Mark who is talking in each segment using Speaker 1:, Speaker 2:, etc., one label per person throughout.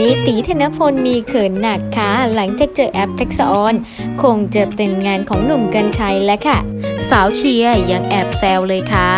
Speaker 1: นี่ตีธนพลมีเขินหนักค่ะ หลังจากเจอแอปแท็กซออน คงจะเป็นงานของหนุ่มกันชัยแล้วค่ะ สาวเชียร์ยังแอบแซวเลยค่ะ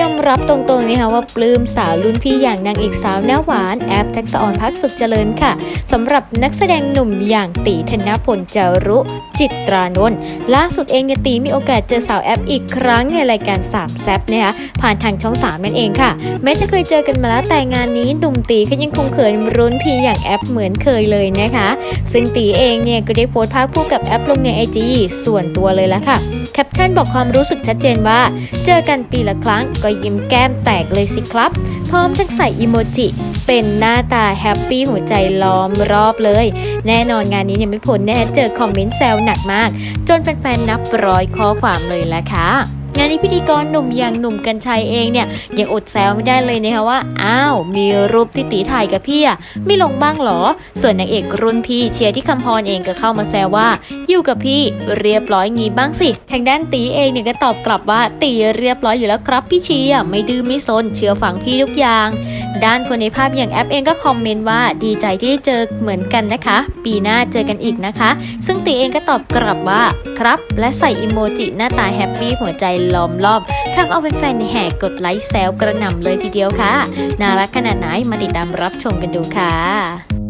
Speaker 1: ยอมรับตรงๆนะคะว่าปลื้มสาวรุ่นพี่อย่างนางเอกสาวหน้าหวานแอปแท็กซออนพักสุขเจริญค่ะสำหรับนักแสดงหนุ่มอย่างตีธนพลจารุ จิตรานนท์ล่าสุดเองเนี่ยตีมีโอกาสเจอสาวแอปอีกครั้งในรายการสามแซบนะคะผ่านทางช่อง3นั่นเองค่ะ แม้จะเคยเจอกันมาแล้วแต่งานนี้หนุ่มตีก็ยังคงเขินรุ่นพี่อย่างแอปเหมือนเคยเลยนะคะ ซึ่งตีเองเนี่ยก็ได้โพสต์ภาพคู่กับแอปลงในไอจีส่วนตัวเลยละค่ะแคปชั่นบอกความรู้สึกชัดเจนว่า เจอกันปีละครั้งก็ยิ้มแก้มแตกเลยสิครับ พร้อมทั้งใส่อิโมจิเป็นหน้าตาแฮปปี้หัวใจล้อมรอบเลย แน่นอนงานนี้ยังไม่พ้นแน่เจอคอมเมนต์แซวหนักมาก จนแฟนๆนับร้อยข้อความเลยละค่ะ งานนี้พิธีกรหนุ่มอย่างหนุ่มกัญชัยเองเนี่ยยังอดแซวไม่ได้เลยนะคะว่า อ้าว มีรูปที่ตีถ่ายกับพี่อะไม่ลงบ้างเหรอ ส่วนนางเอกรุ่นพี่เชียร์ที่คำพรเองก็เข้ามาแซวว่า อยู่กับพี่เรียบร้อยงี้บ้างสิ ทางด้านตีเองเนี่ยก็ตอบกลับว่าตีเรียบร้อยอยู่แล้วครับพี่เชียร์ไม่ดื้อไม่ซนเชื่อฟังพี่ทุกอย่าง ด้านคนในภาพอย่างแอปเองก็คอมเมนต์ว่าดีใจที่ได้เจอเหมือนกันนะคะ ปีหน้าเจอกันอีกนะคะ ซึ่งตีเองก็ตอบกลับว่าครับ และใส่อิโมจิหน้าตาแฮปปี้หัวใจล้อมรอบทำเอาแฟนๆแห่กดไลค์แซวกระหน่ำเลยทีเดียวค่ะ น่ารักขนาดไหนมาติดตามรับชมกันดูค่ะ